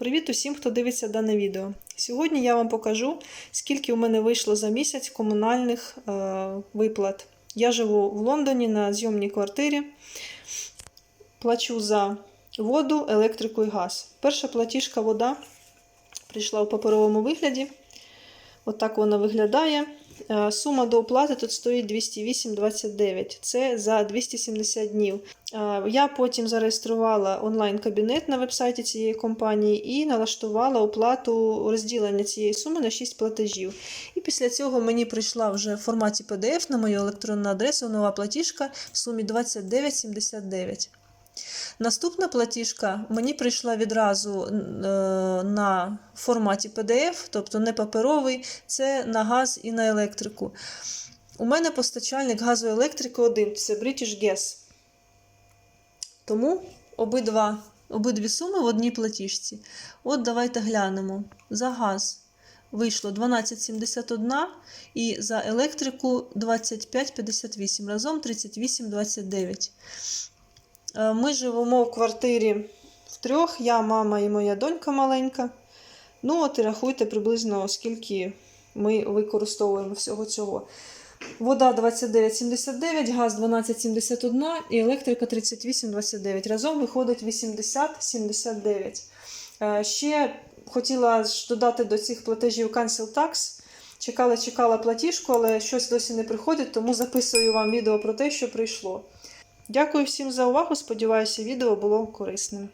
Привіт усім, хто дивиться дане відео. Сьогодні я вам покажу, скільки у мене вийшло за місяць комунальних е, виплат. Я живу в Лондоні на зйомній квартирі, плачу за воду, електрику і газ. Перша платіжка вода прийшла у паперовому вигляді. Отак вона виглядає. Е, Сума до оплати тут стоїть 208,29. Це за 270 днів. Е, Я потім зареєструвала онлайн-кабінет на вебсайті цієї компанії і налаштувала оплату розділення цієї суми на 6 платежів. І після цього мені прийшла вже в форматі PDF на мою електронну адресу нова платіжка в сумі 29,79. Наступна платіжка мені прийшла відразу е, на форматі PDF, тобто не паперовий, це на газ і на електрику. У мене постачальник газу і електрики один це British Gas. Тому обидва, обидві суми в одній платіжці. От давайте глянемо. За газ вийшло 12,71 і за електрику 25,58. Разом 38,29. Е, Ми живемо в квартирі втрьох, я, мама і моя донька маленька. Ну, от і рахуйте приблизно, скільки ми використовуємо всього цього. Вода 29,79, газ 12,71 і електрика 38,29. Разом виходить 80,79. Е, Ще хотіла ж додати до цих платежів Cancel Tax. Чекала, чекала платіжку, але щось досі не приходить, тому записую вам відео про те, що прийшло. Дякую всім за увагу. Сподіваюся, відео було корисним.